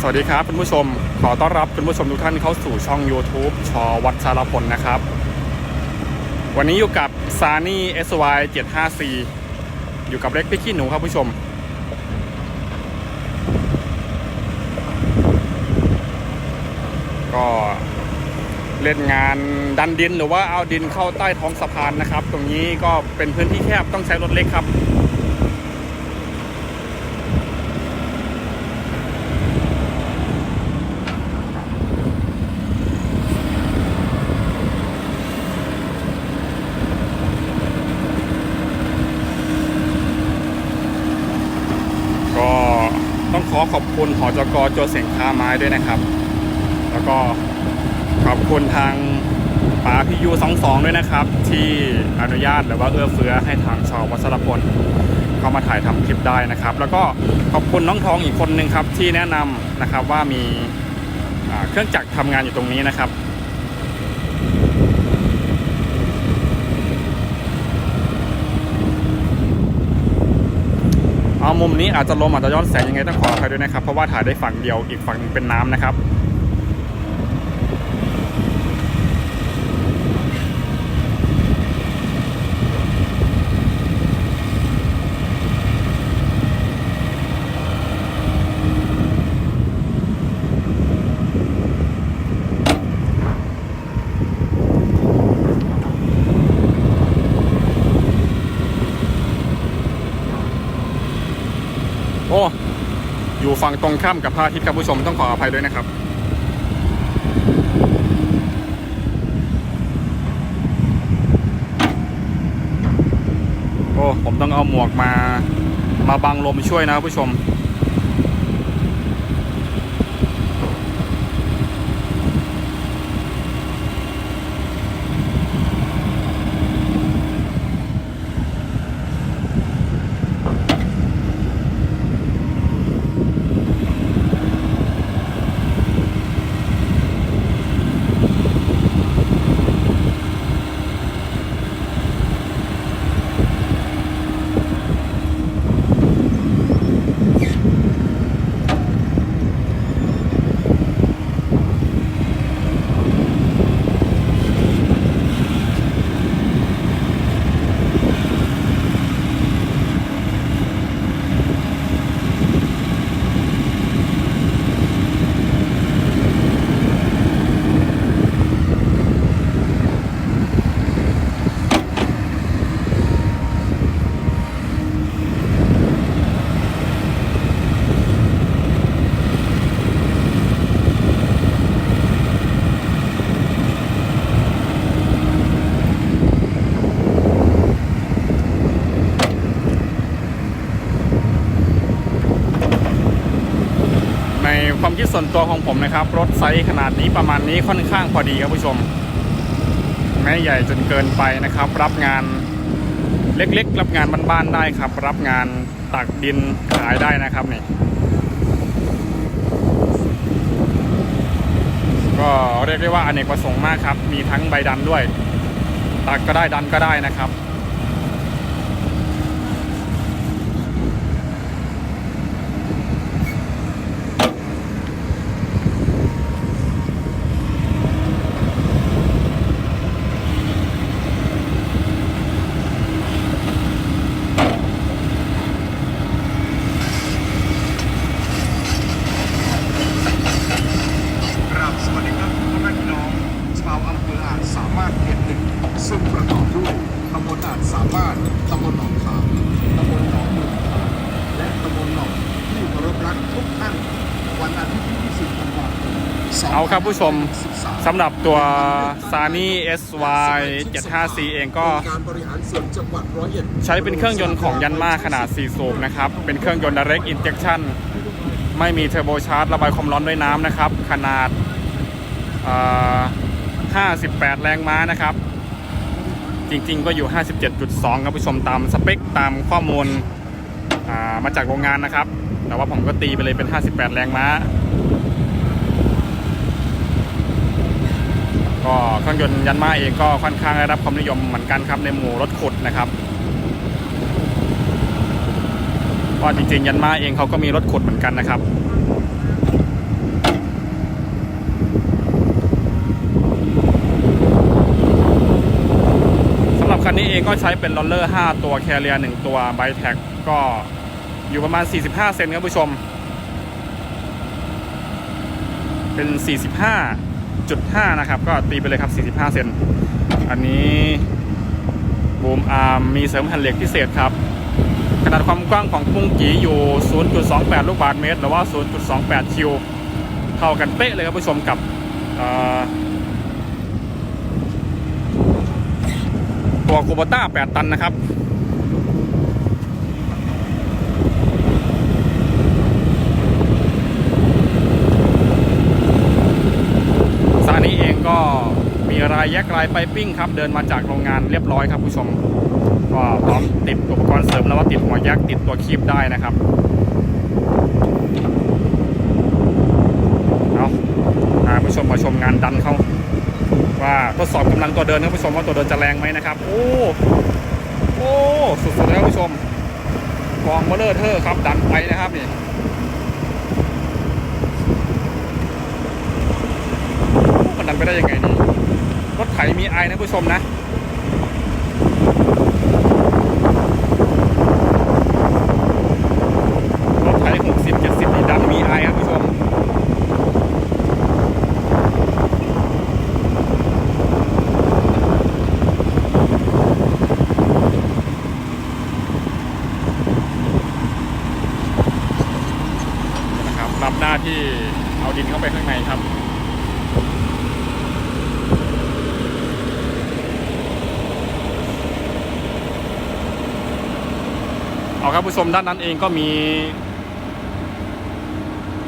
สวัสดีครับคุณผู้ชม ขอต้อนรับคุณผู้ชมทุกท่านเข้าสู่ช่อง YouTube ชอวัดชาลพลนะครับ วันนี้อยู่กับ s a n y SY 75C อยู่กับเล็กพี่ขี้หนูครับผู้ชม ก็เล่นงานดันดินหรือว่าเอาดินเข้าใต้ท้องสะพานนะครับ ตรงนี้ก็เป็นพื้นที่แคบต้องใช้รถเล็กครับ ก็ต้องขอขอบ คุณหอจกโจเสียงค้าไม้ด้วยนะครับ แล้วก็ขอบคุณทางป๋าพิยูสองสองด้วยนะครับ ที่อนุญาตหรือว่าเอื้อเฟื้อให้ทางชาววัชรพลเข้ามาถ่ายทำคลิปได้นะครับ แล้วก็ขอบคุณน้องทองอีกคนหนึ่งครับที่แนะนำนะครับว่ามีเครื่องจักรทำงานอยู่ตรงนี้นะครับ เอามุมนี้อาจจะลมอาจจะย้อนแสงยังไงต้องขออภัยด้วยนะครับ เพราะว่าถ่ายได้ฝั่งเดียวอีกฝั่งหนึงเป็นน้ำนะครับ อ้อยู่ฝั่งตรงข้ามกับพระอาทิตย์ครับผู้ชมต้องขออภัยด้วยนะครับโอ้ผมต้องเอาหมวกมามาบังลมช่วยนะครับผู้ชม ใน ความคิดส่วนตัวของผมนะครับ รถไซส์ขนาดนี้ประมาณนี้ค่อนข้างพอดีครับผู้ชม ไม่ใหญ่จนเกินไปนะครับ รับงานเล็กๆ รับงานบ้านๆได้ครับ รับงานตักดินขายได้นะครับนี่ก็เรียกได้ว่าอเนกประสงค์มากครับ มีทั้งใบดันด้วย ตักก็ได้ดันก็ได้นะครับสวัสดีครับพ่อแม่พี่น้องชาวอำเภออาจสามารถเขตหนึ่งซึ่งประกอบด้วยตำบลอาจสามารถตำบลหนองขามตำบลหนองมือขามและตำบลหนองที่เคารพรักทุกท่านวันอาทิตย์ที่20ธันวาคม เอา ครับผู้ชมสำหรับตัว s a n y SY 75C เองก็การบริหารส่วนจังหวัดร้อยเอ็ดใช้เป็นเครื่องยนต์ของยันมาขนาด 4 สูบนะครับ เป็นเครื่องยนต์ direct injection ไม่มีเทอร์โบชาร์จระบายความร้อนด้วยน้ำนะครับ ขนาด 58 แรงม้านะครับ จริงๆก็อยู่ 57.2 ครับผู้ชมตามสเปคตามข้อมูลมาจากโรงงานนะครับ แต่ว่าผมก็ตีไปเลยเป็น 58 แรงม้า ก็เครื่องยนต์ยันมาเองก็ค่อนข้างได้รับความนิยมเหมือนกันครับในหมู่รถขุดนะครับเพราะจริงๆ ยันมาเองเขาก็มีรถขุดเหมือนกันนะครับสำหรับคันนี้เองก็ใช้เป็นลอลเลอร์ 5 ตัวแคเรีย1ตัวไบแท็กก็อยู่ประมาณ 45 เซนครับผู้ชม เป็น 45 45.5นะครับ ก็ตีไปเลยครับ 45 เซน อันนี้บูมอาร์มมีเสริมแผ่นเหล็กพิเศษครับ ขนาดความกว้างของปุ้งกีอยู่ 0.28 ลูกบาศก์เมตร หรือว่า 0.28 คิว เท่ากันเป๊ะเลยครับผู้ชมกับตัวโคโบต้า 8 ตันนะครับ สานี้เองก็ มีรายแยกลายไปปิ้งครับ เดินมาจากโรงงานเรียบร้อยครับผู้ชมก็พร้อมติดอุปกรณ์เสริมแล้วว่าติดหัวแยกติดตัวคีบได้นะครับเอาอ่าผู้ชมมาชมงานดันเขาว่าทดสอบกำลังตัวเดินครับผู้ชมว่าตัวเดินจะแรงไหมนะครับ โอ้โอ้สุดๆเลยครับผู้ชมกองเบลเลอร์เทอร์ครับดันไปนะครับนี่ มันดันไปได้ยังไงนี่รถไถมีไอนะผู้ชมนะรถไถหกสิบเจ็ดสิบนี่ดันมีไอครับผู้ชมนะครับรับหน้าที่เอาดินเข้าไปข้างในครับาครับผู้ชมด้านนั้นเองก็มี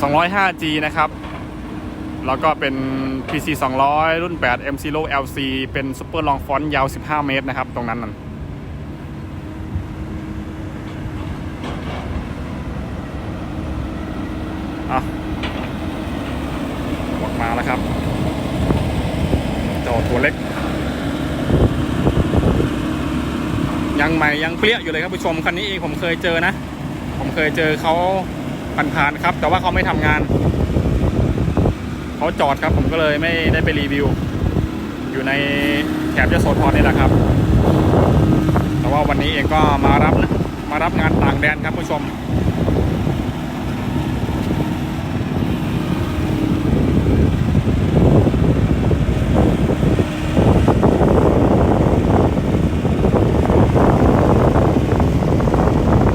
205G นะครับ แล้วก็เป็น PC 200 รุ่น 8 M0 LC เป็นซุปเปอร์ลองฟอนต์ยาว 15 เมตรนะครับ ตรงนั้นนั่นอะออกมาแล้วครับจ้าตัวเล็ก ยังใหม่ยังเปรี้ยอยู่เลยครับผู้ชมคันนี้เองผมเคยเจอนะ ผมเคยเจอเขาผ่านๆครับ แต่ว่าเขาไม่ทำงานเขาจอดครับผมก็เลยไม่ได้ไปรีวิว อยู่ในแถบยโสธรนี่แหละครับ แต่ว่าวันนี้เองก็มารับนะมารับงานต่างแดนครับผู้ชม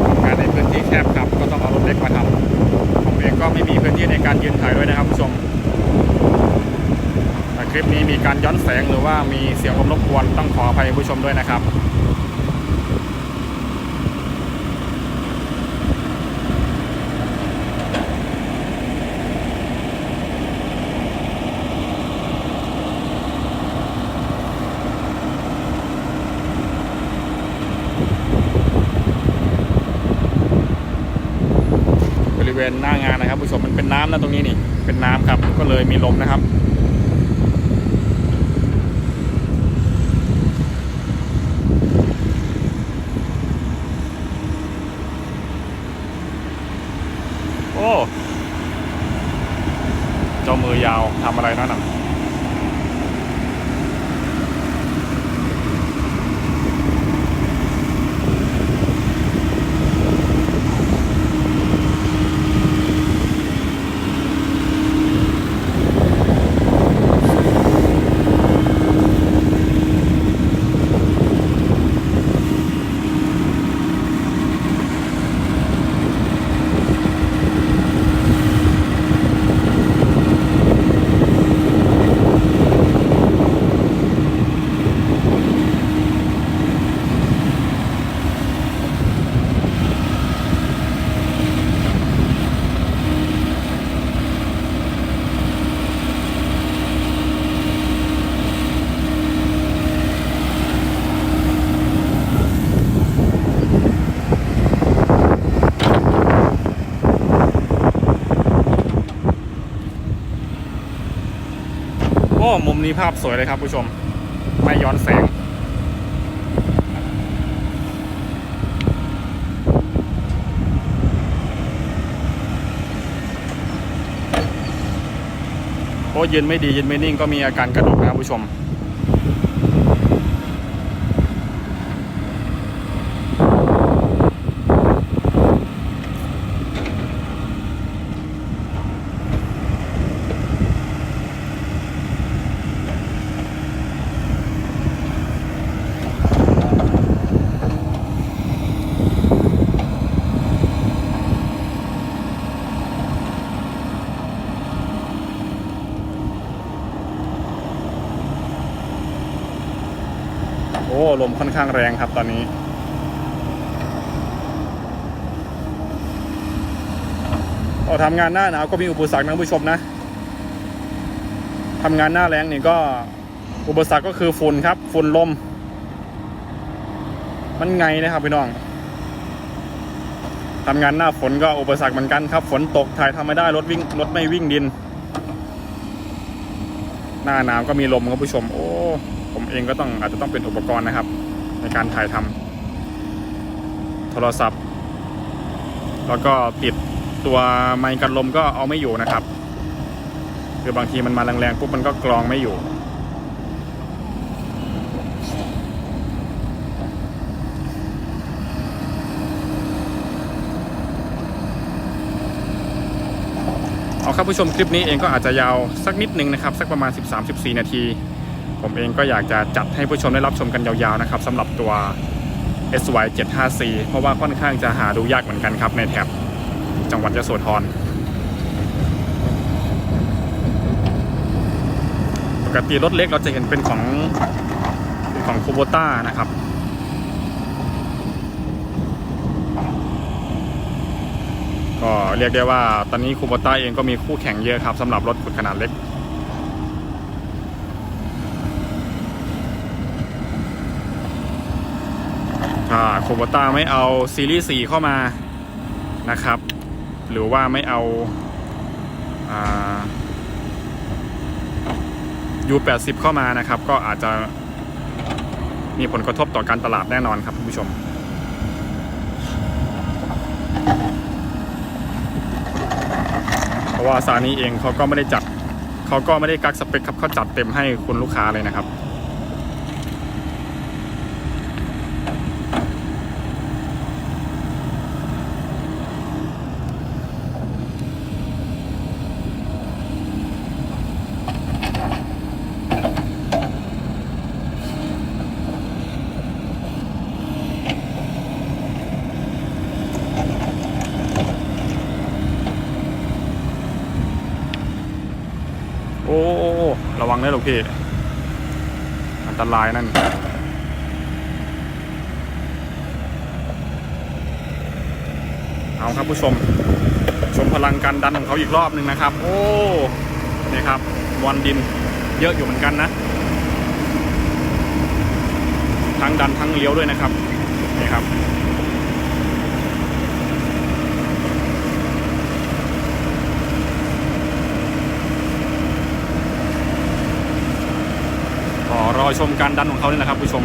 ทำงานในพื้นที่แคบครับ ก็ต้องเอารถเล็กมาทำผมเองก็ไมีพื้นที่ในการยืนถ่ายด้วยนะครับผู้ชมแต่คลิปนี้มีการย้อนแสงหรือว่ามีเสียงลมรบกวนต้องขออภัยผู้ชมด้วยนะครับ ริเวณหน้างานนะครับผู้ชมมันเป็นน้ำนะตรงนี้นี่เป็นน้ำครับก็เลยมีลมนะครับ โอ้มุมนี้ภาพสวยเลยครับผู้ชม ไม่ย้อนแสง โอ้ยืนไม่ดียืนไม่นิ่งก็มีอาการกระดกนะครับผู้ชม ลมค่อนข้างแรงครับตอนนี้ก็ทำงานหน้าหนาวก็มีอุปสรรคนะผู้ชมนะทำงานหน้าแรงนี่ก็อุปสรรคก็คือฝุ่นครับฝุ่นลม มันไงนะครับพี่น้องทำงานหน้าฝนก็อุปสรรคเหมือนกันครับ ฝนตกถ่ายทำไม่ได้รถวิ่งรถไม่วิ่งดิน หน้าหนาวก็มีลมครับผู้ชม โอ้ ผมเองก็ต้องอาจจะต้องเป็นอุปกรณ์นะครับ ในการถ่ายทำโทรศัพท์ แล้วก็ติดตัวไมค์กันลมก็เอาไม่อยู่นะครับ คือบางทีมันมาแรงๆปุ๊บมันก็กรองไม่อยู่เอาครับผู้ชมคลิปนี้เองก็อาจจะยาวสักนิดนึงนะครับ สักประมาณ 13-14 นาที ผมเองก็อยากจะจัดให้ผู้ชมได้รับชมกันยาวๆนะครับสำหรับตัว SY 754เพราะว่าค่อนข้างจะหาดูยากเหมือนกันครับ ในแถบจังหวัดยโสธรปกติรถเล็กเราจะเห็นเป็นของของคูโบต้านะครับก็เรียกได้ว่าตอนนี้คูโบต้าเองก็มีคู่แข่งเยอะครับสำหรับรถขุดขนาดเล็ก ถ้าคูโบต้าไม่เอาซีรีส์4เข้ามานะครับ หรือว่าไม่เอาอ่า U80 เข้ามานะครับ ก็อาจจะมีผลกระทบต่อการตลาดแน่นอนครับคุณผู้ชม เพราะว่าซานี้เองเขาก็ไม่ได้จัดเขาก็ไม่ได้กักสเปคครับเขาจัดเต็มให้คุณลูกค้าเลยนะครับ ระวังนะลูกพี่ อันตรายนั่น เอาครับผู้ชม ชมพลังการดันของเขาอีกรอบหนึ่งนะครับ โอ้ นี่ครับมวลดินเยอะอยู่เหมือนกันนะ ทั้งดันทั้งเลี้ยวด้วยนะครับ นี่ครับ ข อชมการดันของเขาเนี่แหละครับผู้ชม